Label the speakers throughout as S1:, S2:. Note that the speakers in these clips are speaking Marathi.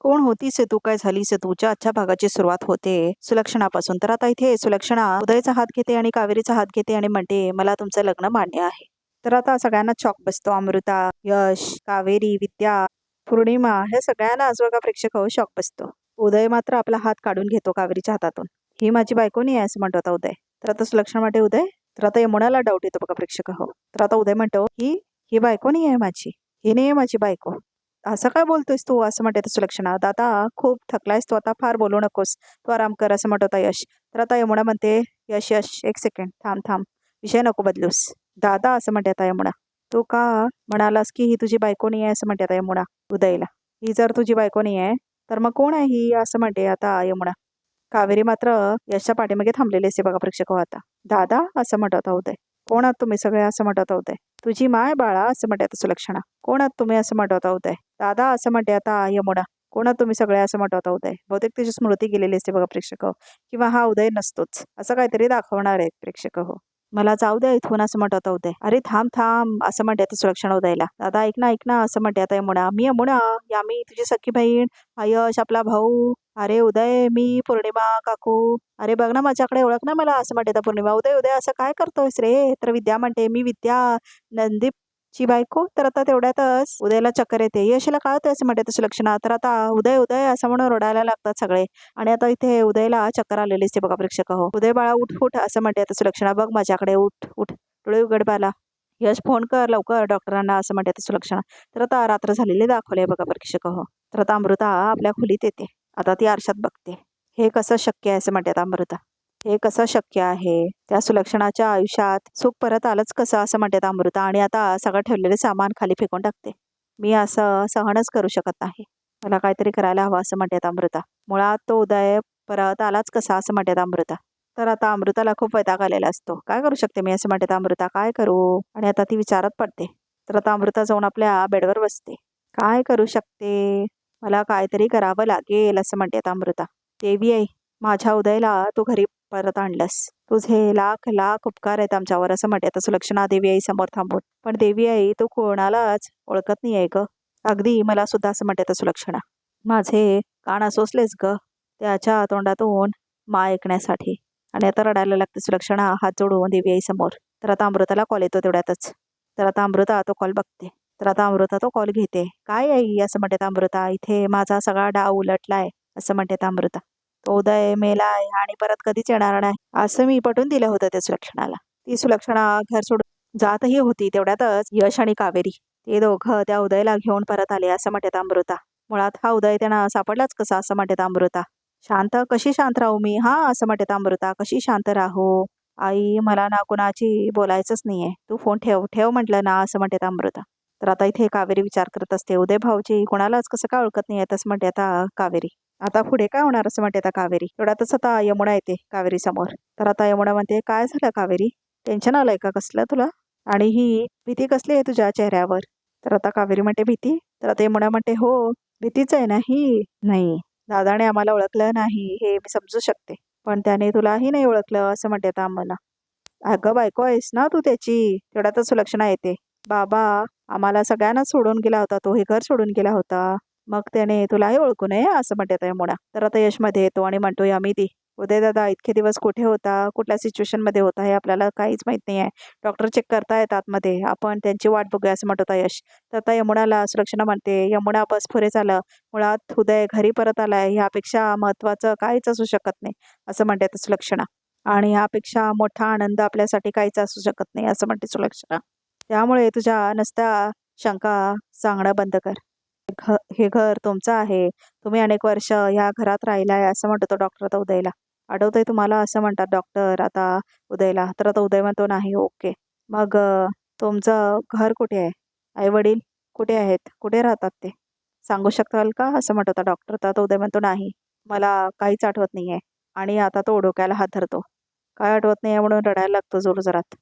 S1: कोण होतीस तू? काय झालीस तूच्या आजच्या भागाची सुरुवात होते. सुलक्षणापासून. तर आता इथे सुलक्षणा उदयचा हात घेते आणि कावेरीचा हात घेते आणि म्हणते मला तुमचं लग्न मान्य आहे. तर आता सगळ्यांना चॉक बसतो. अमृता यश कावेरी विद्या पौर्णिमा हे सगळ्यांना आज प्रेक्षक हो शॉक बसतो. उदय मात्र आपला हात काढून घेतो कावेरीच्या हातातून. ही माझी बायको नाही आहे असं म्हणतो आता उदय. तर आता सुलक्षणा म्हणते उदय तर आता यमुनाला डाऊट येतो बघा प्रेक्षक हो. तर आता उदय म्हणतो ही ही बायको नाही आहे माझी. ही नाही आहे माझी बायको. असं काय बोलतोयस तू? असं म्हणते सुलक्षणा दादा खूप थकलायस तू आता फार बोलू नकोस. तू आराम कर असं म्हणत होता यश. तर आता यमुना म्हणते यश यश एक सेकंड थांब थांब. विषय नको बदलूस. दादा असं म्हणते आता यमुना. तू का म्हणालास की ही तुझी बायको नाही आहे? असं म्हणते आता यमुना उदयला. ही जर तुझी बायको नाही आहे तर मग कोण आहे ही? असं म्हणते आता यमुना. कावेरी मात्र यशच्या पाठीमागे थांबलेली असते बघा प्रेक्षक हो आता. दादा असं म्हणत होता उदय. कोण आहात तुम्ही सगळे असं म्हणत होते? तुझी माय बाळा असं म्हणते सुलक्षणा कोण आहात तुम्ही असं म्हणत होते? दादा असं म्हणते आता यमुना कोण तुम्ही सगळे असं म्हणत होता? आहे बहुतेक त्याची स्मृती गेलेली असते बघा प्रेक्षक. हो किंवा हा उदय नसतोच. असं काहीतरी दाखवणार आहेत प्रेक्षक हो. मला जाऊ द्या इथून असं म्हणत होते. अरे थांब थांब असं म्हणते आता सुलक्षणा उदयला दादा ऐक ना ऐक ना असं म्हणते आता यमुना. मी यमुना या मी तुझी सखी बहीण आयश आपला भाऊ. अरे उदय मी पौर्णिमा काकू. अरे बघ ना माझ्याकडे ओळख ना मला असं म्हणते पौर्णिमा. उदय उदय असं काय करतोयस रे? तर विद्या म्हणते मी विद्या ची बायको तर आता तेवढ्यातच उदयला चक्कर येते. यशला काय होतं असं म्हणते तसं सुलक्षणा तर आता उदय उदय असं म्हणून रडायला लागतात सगळे. आणि आता इथे उदयला चक्कर आलेली असते बघा प्रेक्षक. हो उदय बाळा उठ उठ असं म्हणते तसं लक्षणा. बघ माझ्याकडे उठ उठ. डोळे उघड बाला यश फोन कर लवकर डॉक्टरांना असं म्हणते तसं सुलक्षणा तर आता रात्र झालेली दाखवले बघा प्रेक्षक. हो तर आता अमृता आपल्या खोलीत येते. आता ती आरशात बघते. हे कसं शक्य आहे असं म्हणतात अमृता. हे कसं शक्य आहे? त्या सुलक्षणाच्या आयुष्यात सुख परत आलंच कसं? असं म्हणतात अमृता आणि आता सगळं ठेवलेले सामान खाली फेकून टाकते. मी असं सहनच करू शकत नाही. मला काहीतरी करायला हवं असं म्हणतात अमृता. मुळात तो उदय परत आलाच कसा? असं म्हणतात अमृता. तर आता अमृताला खूप वैताग आलेला असतो. काय करू शकते मी? असं म्हणतात अमृता. काय करू? आणि आता ती विचारत पडते. तर आता अमृता जाऊन आपल्या बेडवर बसते. काय करू शकते? मला काहीतरी करावं लागेल असं म्हणतात अमृता. देवी आई माझ्या उदयला तू घरी परत आणलंस. तुझे लाख लाख उपकार आहेत आमच्यावर असं म्हणते आता सुलक्षणा देवी आई समोर थांबून. पण देवी आई तू कोणालाच ओळखत नाही आहे ग. अगदी मला सुद्धा असं म्हणते आता सुलक्षणा. माझे कान असोसलेच ग. त्याच्या तोंडातून मा ऐकण्यासाठी. आणि आता रडायला लागते सुलक्षणा. हात जोडून देवी आई समोर. तर आता अमृताला कॉल येतो तेवढ्यातच. तर आता अमृता तो कॉल बघते. तर आता अमृता तो कॉल घेते. काय आई? असं म्हणते अमृता. इथे माझा सगळा डाव उलटलाय असं म्हणते अमृता. उदय उदय मेलाय आणि परत कधीच येणार नाही असं मी पटवून दिलं होतं त्या सुलक्षणाला. ती सुलक्षणा घर सोडून जातही होती तेवढ्यातच यश आणि कावेरी. ते दोघं त्या उदयला घेऊन परत आले असं म्हणतात अमृता. मुळात हा उदय त्यांना सापडलाच कसा असं म्हणतात अमृता. शांत कशी शांत राहू मी? हा असं म्हणतात अमृता. कशी शांत राहू? आई मला ना कुणाची बोलायचंच नाहीये. तू फोन ठेव ठेव म्हटलं ना असं म्हणतात अमृता. तर आता इथे कावेरी विचार करत असते. उदय भाऊची कुणालाच कसं काय ओळखत नाही तसं म्हणते आता कावेरी. आता पुढे काय होणार असं म्हणते आता कावेरी? एवढ्यातच आता यमुना येते कावेरी समोर. तर आता यमुना म्हणते काय झालं कावेरी? टेन्शन आलंय का कसलं तुला? आणि ही भीती कसली आहे तुझ्या चेहऱ्यावर? तर आता कावेरी म्हणते भीती? तर आता यमुना म्हणते हो भीतीच आहे ना ही? नाही दादाने आम्हाला ओळखलं नाही हे मी समजू शकते पण त्याने तुलाही नाही ओळखलं असं म्हणते आता आम्हाला. अगं बायको आहेस ना तू त्याची? तेवढ्यातच सुलक्षणा येते. बाबा आम्हाला सगळ्यांना सोडून गेला होता तो हे घर सोडून गेला होता. मग त्याने तुलाही ओळखू नये असं म्हणतात यमुना तर आता यशमध्ये येतो आणि म्हणतो यामिती उदय दादा इतके दिवस कुठे होता? कुठल्या सिच्युएशनमध्ये होता हे आपल्याला काहीच माहीत नाही आहे. डॉक्टर चेक करतायत आतमध्ये. आपण त्यांची वाट बघूया असं म्हणत होता यश. तर आता यमुनाला सुरक्षणा म्हणते यमुना बस पुरे झालं मुळात उदय घरी परत आलाय. ह्यापेक्षा महत्वाचं काहीच असू शकत नाही असं म्हणते सुलक्षणा. आणि ह्यापेक्षा मोठा आनंद आपल्यासाठी काहीच असू शकत नाही असं म्हणते सुलक्षणा. त्यामुळे तुझ्या नसत्या शंका सांगणं बंद कर. घ हे घर तुमचं आहे. तुम्ही अनेक वर्ष ह्या घरात राहिलाय असं म्हणतो तो डॉक्टर आता उदयला. आठवतंय तुम्हाला असं म्हणतात डॉक्टर आता उदयला. तर आता उदय म्हणतो नाही ओके मग तुमचं घर कुठे आहे? आई वडील कुठे आहेत? कुठे राहतात ते? सांगू शकाल का? असं म्हणत होता डॉक्टर तर आता उदय म्हणतो नाही मला काहीच आठवत नाही आहे आणि आता तो डोक्याला हात धरतो. काय आठवत नाही आहे म्हणून रडायला लागतो जोरजोरात.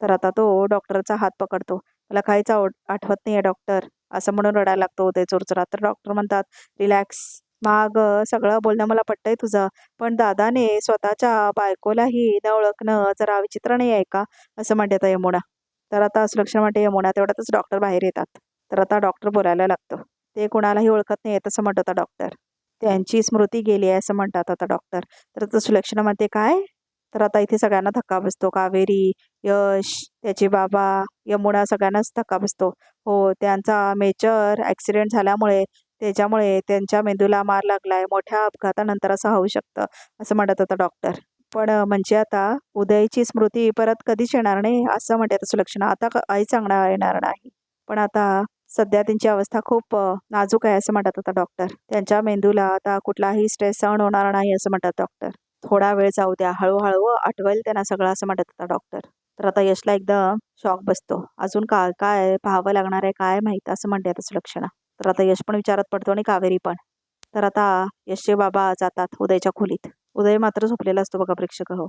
S1: तर आता तो डॉक्टरचा हात पकडतो. मला काहीच आठवत नाही आहे डॉक्टर असं म्हणून रडायला लागतो. ते चोरचोरात तर डॉक्टर म्हणतात रिलॅक्स माग सगळं बोलणं मला पटतंय तुझं. पण दादाने स्वतःच्या बायकोलाही न ओळखणं जरा विचित्र नाही आहे का? असं म्हणतात यमुना. तर आता सुलक्षणा म्हणते यमुना तेवढ्यातच डॉक्टर बाहेर येतात. तर आता डॉक्टर बोलायला लागतो. ते कोणालाही ओळखत नाही असं म्हणत होता डॉक्टर त्यांची स्मृती गेली आहे असं म्हणतात आता डॉक्टर तर आता सुलक्षणा म्हणते काय? तर आता इथे सगळ्यांना धक्का बसतो. कावेरी यश त्याचे बाबा यमुना सगळ्यांनाच धक्का बसतो. हो त्यांचा मेजर ॲक्सिडेंट झाल्यामुळे त्याच्यामुळे त्यांच्या मेंदूला मार लागलाय. मोठ्या अपघातानंतर असं होऊ शकतं असं म्हणत होता डॉक्टर पण म्हणजे आता उदयची स्मृती परत कधीच येणार नाही असं म्हणतात सुलक्षणा. आता आई चांगला येणार नाही. पण आता सध्या त्यांची अवस्था खूप नाजूक आहे असं म्हणतात आता डॉक्टर त्यांच्या मेंदूला आता कुठलाही स्ट्रेस सहन होणार नाही असं म्हणतात डॉक्टर थोडा वेळ जाऊ द्या. हळूहळू आठवेल त्यांना सगळं असं म्हणत होता डॉक्टर तर आता यशला एकदम शॉक बसतो. अजून काय काय पाहावं लागणार आहे काय माहीत असं म्हणते आता सुलक्षणा. तर आता यश पण विचारात पडतो आणि कावेरी पण. तर आता यशचे बाबा जातात उदयच्या खोलीत. उदय मात्र झोपलेला असतो बघा प्रेक्षक हो.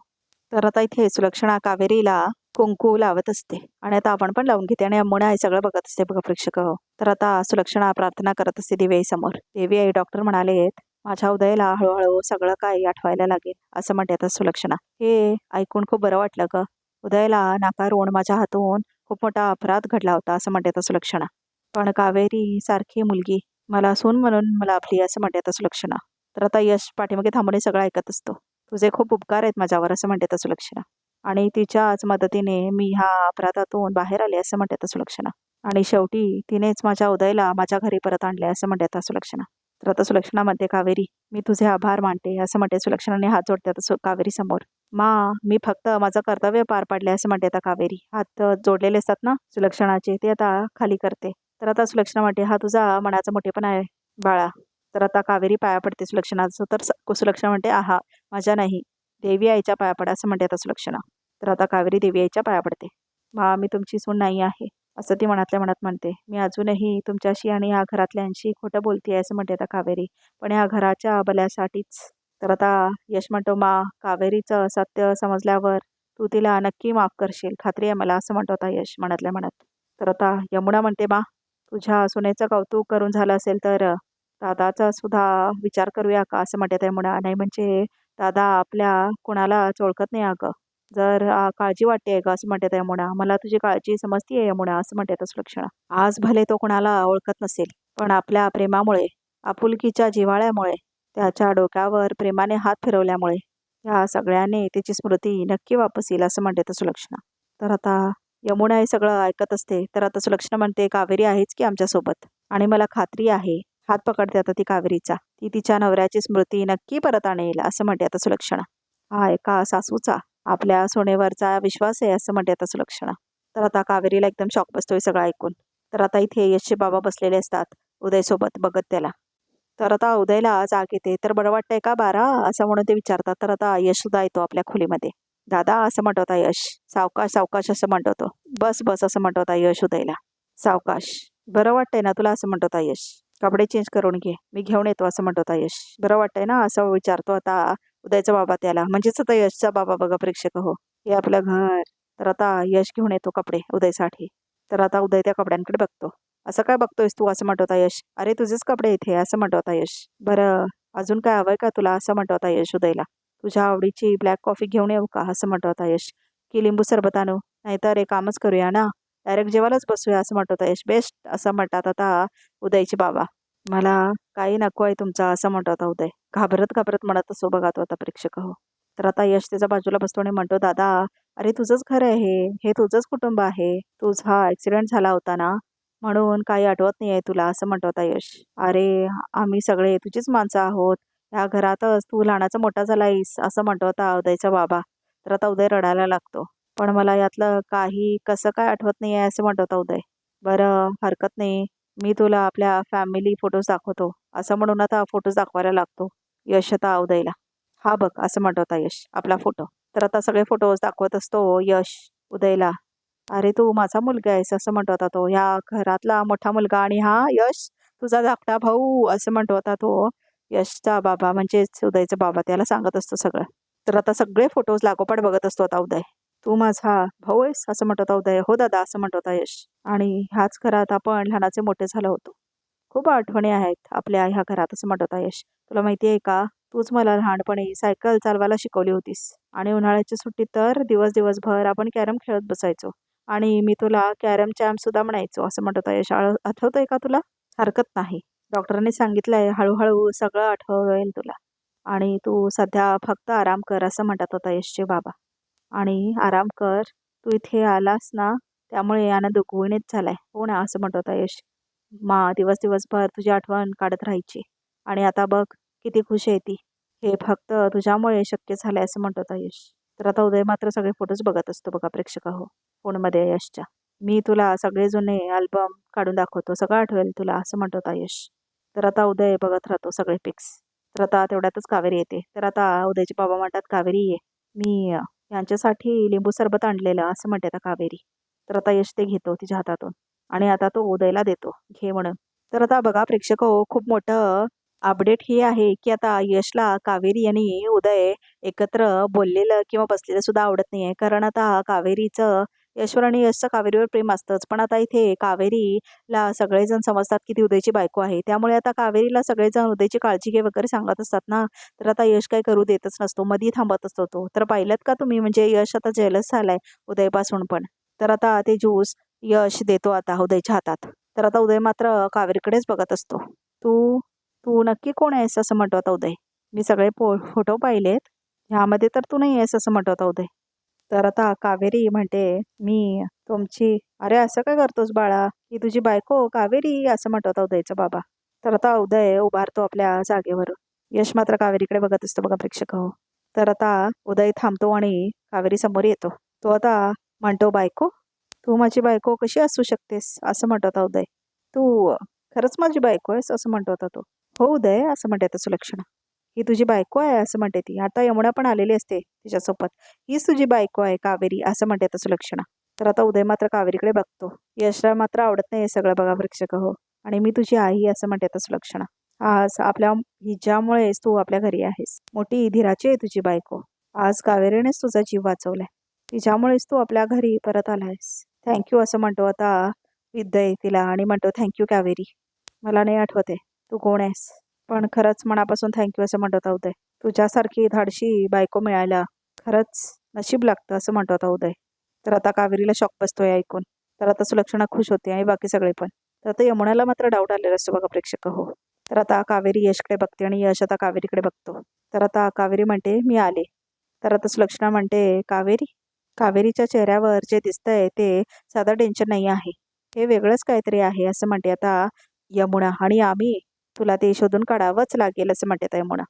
S1: तर आता इथे सुलक्षणा कावेरीला कुंकू लावत असते. आणि आता आपण पण लावून घेते आणि अम्मुना हे सगळं बघत असते बघा प्रेक्षक हो. तर आता सुलक्षणा प्रार्थना करत असते देवी आई समोर. देवी आई डॉक्टर म्हणालेत माझ्या उदयला हळूहळू सगळं काही आठवायला लागेल असं म्हणते आता सुलक्षणा. हे ऐकून खूप बरं वाटलं ग. उदयला नाकारून माझ्या हातून खूप मोठा अपराध घडला होता असं म्हणते सुलक्षणा पण कावेरी सारखी मुलगी मला सून म्हणून मला आपली असं म्हणते सुलक्षणा तर आता यश पाठीमागे थांबून सगळं ऐकत असतो. तुझे खूप उपकार आहेत माझ्यावर असं म्हणते सुलक्षणा आणि तिच्याच मदतीने मी ह्या अपराधातून बाहेर आले असं म्हणतात सुलक्षणा आणि शेवटी तिनेच माझ्या उदयला माझ्या घरी परत आणले असं म्हणतात सुलक्षणा तर आता सुलक्षणा म्हणते कावेरी मी तुझे आभार मानते असं म्हणते सुलक्षणाने हात जोडते आता सु- कावेरी समोर. मा मी फक्त माझं कर्तव्य पार पाडले असं म्हणते आता कावेरी. हात जोडलेले असतात ना सुलक्षणाचे ते आता खाली करते. तर आता सुलक्षणा म्हणते हा तुझा मनाचा मोठेपणा आहे बाळा. तर आता कावेरी पाया पडते सुलक्षणाचं. तर सुलक्षणा म्हणते आहा माझ्या नाही. देवी आईच्या पाया पडा असं म्हणते आता सुलक्षणा. तर आता कावेरी देवी आईच्या पाया पडते. मा मी तुमची सून नाही आहे. असं ती मनातल्या मनात म्हणते. मी अजूनही तुमच्याशी आणि या घरातल्यांशी खोटं बोलते असं म्हणते आता कावेरी. पण या घराच्या भल्यासाठीच तर आता यश म्हणतो मा कावेरीचं सत्य समजल्यावर तू तिला नक्की माफ करशील. खात्री आहे मला असं म्हणतो आता यश मनातल्या मनात. तर आता यमुना म्हणते मा तुझ्या सुनेचं कौतुक करून झालं असेल तर दादाचा सुद्धा विचार करूया का? असं म्हणते यमुना. नाही म्हणजे दादा आपल्या कुणालाच ओळखत नाही अगं. जर काळजी वाटते का असं म्हणते यमुना. मला तुझी काळजी समजतीये यमुना असं म्हणते सुलक्षणा. आज भले तो कुणाला ओळखत नसेल पण आपल्या प्रेमामुळे आपुलकीच्या जिव्हाळ्यामुळे त्याच्या डोक्यावर प्रेमाने हात फिरवल्यामुळे या सगळ्याने तिची स्मृती नक्की वापस येईल असं म्हणते तर सुलक्षणा. तर आता यमुना हे सगळं ऐकत असते तर आता सुलक्षणा म्हणते कावेरी आहेच की आमच्यासोबत? आणि मला खात्री आहे हात पकडते आता ती कावेरीचा. ती तिच्या नवऱ्याची स्मृती नक्की परत आणेल असं म्हणते आता सुलक्षणा. हा एका सासूचा आपल्या सोनेवरचा विश्वास आहे असं म्हणते आता सुलक्षणा. तर आता कावेरीला एकदम शॉक बसतोय सगळं ऐकून. तर आता इथे यशचे बाबा बसलेले असतात उदयसोबत बघत त्याला. तर आता उदयला जाग येते. तर बरं वाटतंय का बारा? असं म्हणून ते विचारतात. तर आता यश सुद्धा येतो आपल्या खोलीमध्ये. दादा असं म्हणत यश. सावकाश सावकाश असं म्हणतो बस बस असं म्हणत यश उदयला. सावकाश. बरं वाटतंय ना तुला असं म्हणतो यश? कपडे चेंज करून घे. मी घेऊन येतो असं म्हणत यश. बरं वाटतंय ना असं विचारतो आता उदयचा बाबा त्याला. म्हणजेच आता यशचा बाबा बघा प्रेक्षक हो. हे आपलं घर. तर आता यश घेऊन येतो कपडे उदयसाठी. तर आता उदय त्या कपड्यांकडे बघतो. असं काय बघतोयस तू असं म्हणत होता यश? अरे तुझेच कपडे इथे असं म्हणत होता यश. बरं अजून काय हवंय का तुला? असं म्हणत होता यश उदयला. तुझ्या आवडीची ब्लॅक कॉफी घेऊन येऊ का? असं म्हणत होता यश. की लिंबू सरबत आणू? नाहीतर एक कामच करूया ना? डायरेक्ट जेवायलाच बसूया असं म्हणत होता यश. बेस्ट असं म्हणतात आता उदयचे बाबा. मला काही नको आहे तुमचा असं म्हणत होता उदय. घाबरत घाबरत म्हणत असो बघा तो आता प्रेक्षक हो. तर आता यश त्याच्या बाजूला बसतो आणि म्हणतो दादा अरे तुझंच घर आहे हे. तुझंच कुटुंब आहे. तुझा ॲक्सिडेंट झाला होता ना? म्हणून काही आठवत नाही आहे तुला असं म्हणत होता यश. अरे आम्ही सगळे तुझीच माणसं आहोत. ह्या घरातच तू लहानाचा मोठा झालायस असं म्हणतो होता उदयचा बाबा. तर आता उदय रडायला लागतो. पण मला यातलं काही कसं काय आठवत नाही आहे असं म्हणत होता उदय. बरं हरकत नाही. मी तुला आपल्या फॅमिली फोटोज दाखवतो. असं म्हणून आता फोटोज दाखवायला लागतो. यश आता उदयला. हा बघ असं म्हणत होता यश. आपला फोटो तर आता सगळे फोटोज दाखवत असतो यश उदयला. अरे तू माझा मुलगा आहेस असं म्हणत होता तो. ह्या घरातला मोठा मुलगा आणि हा यश तुझा धाकटा भाऊ असं म्हणत होता तो. यशचा बाबा म्हणजेच उदयचा बाबा त्याला सांगत असतो सगळं. तर आता सगळे फोटोज लागोपाठ बघत असतो आता उदय. तू माझा भाऊ आहेस असं म्हणत होता उदय. हो दादा असं म्हणत होता यश. आणि ह्याच घरात आपण लहानाचे मोठे झालो होतो. खूप आठवणी आहेत आपल्या ह्या घरात असं म्हणत होता यश. तुला माहिती आहे का? तूच मला लहानपणी सायकल चालवायला शिकवली होतीस. आणि उन्हाळ्याच्या सुट्टीत तर दिवस दिवसभर आपण कॅरम खेळत बसायचो. आणि मी तुला कॅरम चॅम्प सुद्धा म्हणायचो. असं म्हणत होता यश आळ- आहे का तुला? हरकत नाही. डॉक्टरांनी सांगितलंय हळूहळू सगळं आठवेल तुला. आणि तू सध्या फक्त आराम कर असं म्हणतात होता यशचे बाबा. आणि आराम कर तू इथे आलास ना त्यामुळे आनंद गुणित झालाय. हो ना असं म्हणत होता यश. मा दिवस दिवसभर तुझी आठवण काढत राहायची. आणि आता बघ किती खुश आहे ती. हे फक्त तुझ्यामुळे शक्य झालंय असं म्हणत होता यश. तर आता उदय मात्र सगळे फोटोज बघत असतो बघा प्रेक्षक हो. फोनमध्ये यशच्या. मी तुला सगळे जुने अल्बम काढून दाखवतो सगळं आठवेल तुला असं म्हणत होता यश. तर आता उदय बघत राहतो सगळे पिक्स तर आता तेवढ्यातच कावेरी येते. तर आता उदयचे बाबा म्हणतात कावेरी ये. मी यांच्यासाठी लिंबू सरबत आणलेलं असं म्हणते आता कावेरी. तर आता यश ते घेतो तिच्या हातातून. आणि आता तो उदयला देतो घे म्हणून. तर आता बघा प्रेक्षक हो खूप मोठं अपडेट हे आहे की आता यशला कावेरी आणि उदय एकत्र बोललेलं किंवा बसलेलं सुद्धा आवडत नाही आहे कारण आता कावेरीचं यश्वर आणि यशचं कावेरीवर प्रेम असतंच. पण आता इथे कावेरीला सगळेजण समजतात की ती उदयची बायको आहे. त्यामुळे आता कावेरीला सगळेजण उदयची काळजी घे वगैरे सांगत असतात ना. तर आता यश काही करू देतच नसतो. मधी थांबत असतो तो. तर पाहिलं का तुम्ही? म्हणजे यश आता जेलस झालाय उदयपासून पण. तर आता ते ज्यूस यश देतो आता उदयच्या हातात. तर आता उदय मात्र कावेरीकडेच बघत असतो. तू तू नक्की कोण आहेस असं म्हणतो आता उदय? मी सगळे पो फोटो पाहिलेत. ह्यामध्ये तर तू नाही आहेस असं म्हणतो आता उदय. तर आता कावेरी म्हणते मी तुमची अरे असं काय करतोस बाळा? की तुझी बायको कावेरी असं म्हणतो उदयचा बाबा. तर आता उदय उभारतो आपल्या जागेवर. यश मात्र कावेरीकडे बघत असतो बघा प्रेक्षक. हो तर आता उदय थांबतो आणि कावेरी समोर येतो. तो आता म्हणतो बायको तू माझी बायको कशी असू शकतेस? असं म्हणतो होता उदय. तू खरंच माझी बायको आहेस? असं म्हणतो होता तो. हो उदय असं म्हणते आता सुलक्षणा. ही तुझी बायको आहे असं म्हणते ती. आता यमुना पण आलेली असते तिच्यासोबत. हीच तुझी बायको आहे कावेरी असं म्हणते आता सुलक्षणा. तर आता उदय मात्र कावेरीकडे बघतो. यशला मात्र आवडत नाही हे सगळं बघा प्रेक्षक हो. आणि मी तुझी आई असं म्हणते आता सुलक्षणा. आज आपल्या हिच्यामुळेच तू आपल्या घरी आहेस. मोठी धीराची आहे तुझी बायको. आज कावेरीनेच तुझा जीव वाचवलाय. तिच्यामुळेच तू आपल्या घरी परत आलायस. थँक्यू असं म्हणतो आता विद्य तिला आणि म्हणतो थँक्यू कावेरी. मला नाही आठवते तू कोण आहेस? पण खरंच मनापासून थँक्यू असं म्हणत होता उदय तुझ्यासारखी धाडशी बायको मिळायला खरंच नशीब लागतं असं म्हणत होता उदय तर आता कावेरीला शॉक बसतोय ऐकून. तर आता सुलक्षणा खुश होते आणि बाकी सगळे पण. तर आता यमुनाला मात्र डाऊट आलेला असतो बघा प्रेक्षक हो. तर आता कावेरी यशकडे बघते आणि यश आता कावेरीकडे बघतो. तर आता कावेरी म्हणते मी आले. तर आता सुलक्षणा म्हणते कावेरी कावेरीच्या चेहऱ्यावर जे दिसतंय ते साधं टेन्शन नाही आहे. हे वेगळंच काहीतरी आहे असं म्हणते आता यमुना. आणि आम्ही तुला ते शोधून काढावंच लागेल असं म्हणते आहे यमुना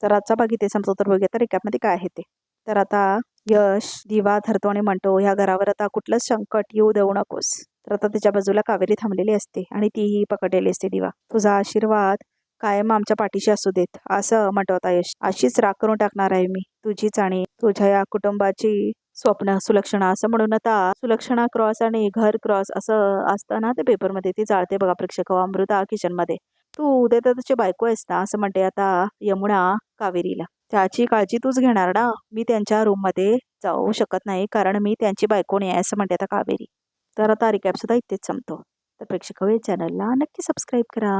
S1: तर आजचा भाग इथे समजतो तर बघूया तर रिकॅपमध्ये काय आहे ते. तर आता यश दिवा धरतो आणि म्हणतो ह्या घरावर आता कुठलंच संकट येऊ देऊ नकोस. तर आता त्याच्या बाजूला कावेरी थांबलेली असते आणि तीही पकडलेली असते दिवा. तुझा आशीर्वाद कायम आमच्या पाठीशी असू देत असं म्हणतो आता यश. अशीच राग करून टाकणार आहे मी. तुझीच आणि तुझ्या या कुटुंबाची स्वप्न सुलक्षणा असं म्हणून आता सुलक्षणा क्रॉस आणि घर क्रॉस असं असतं ना ते पेपरमध्ये ती जाळते बघा प्रेक्षक हो, अमृता किचनमध्ये. तू उद्या तर बायको आहेस ना असं म्हणते आता यमुना कावेरीला. त्याची काळजी तूच घेणार ना? मी त्यांच्या रूममध्ये जाऊ शकत नाही कारण मी त्यांची बायको नाही आहे असं म्हणते आता कावेरी. तर आता रिकॅप सुद्धा इथेच संपतो. तर प्रेक्षक चॅनलला नक्की सबस्क्राईब करा.